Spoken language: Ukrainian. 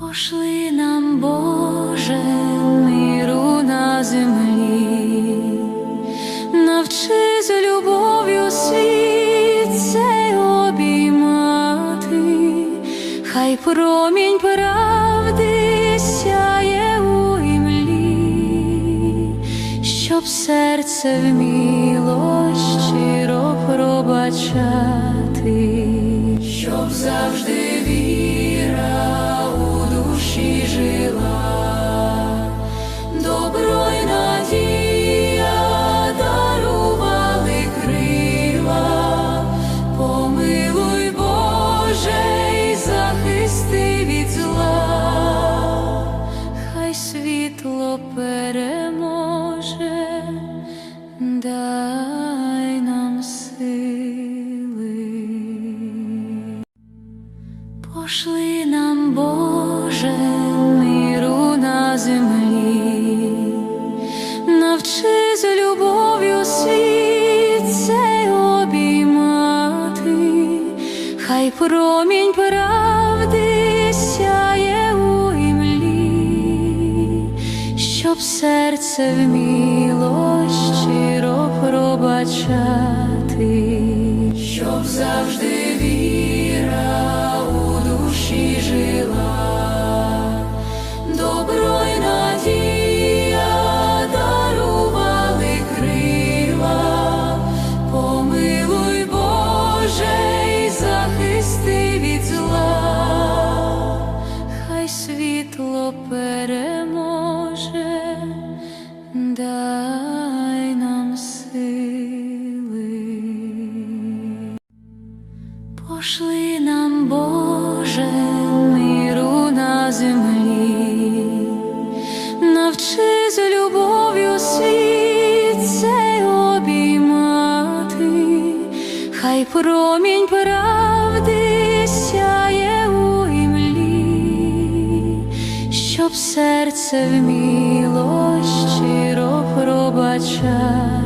Пошли нам, Боже, миру на землі, навчи з любов'ю світ цей обіймати, хай промінь правди сяє у імлі, щоб серце вміло щиро пробачати, щоб завжди Пошли нам, Боже, миру на землі, навчи з любов'ю світ цей обіймати, хай промінь правди сяє у імлі, щоб серце вміло щиро пробачати, щоб завжди віра у жила, добро надія дарували крила, помилуй Боже захисти від зла, хай світло переможе, дай Пошли нам, Боже, миру на землі, навчи з любов'ю світ цей обіймати, хай промінь правди сяє у імлі, щоб серце вміло щиро пробачати.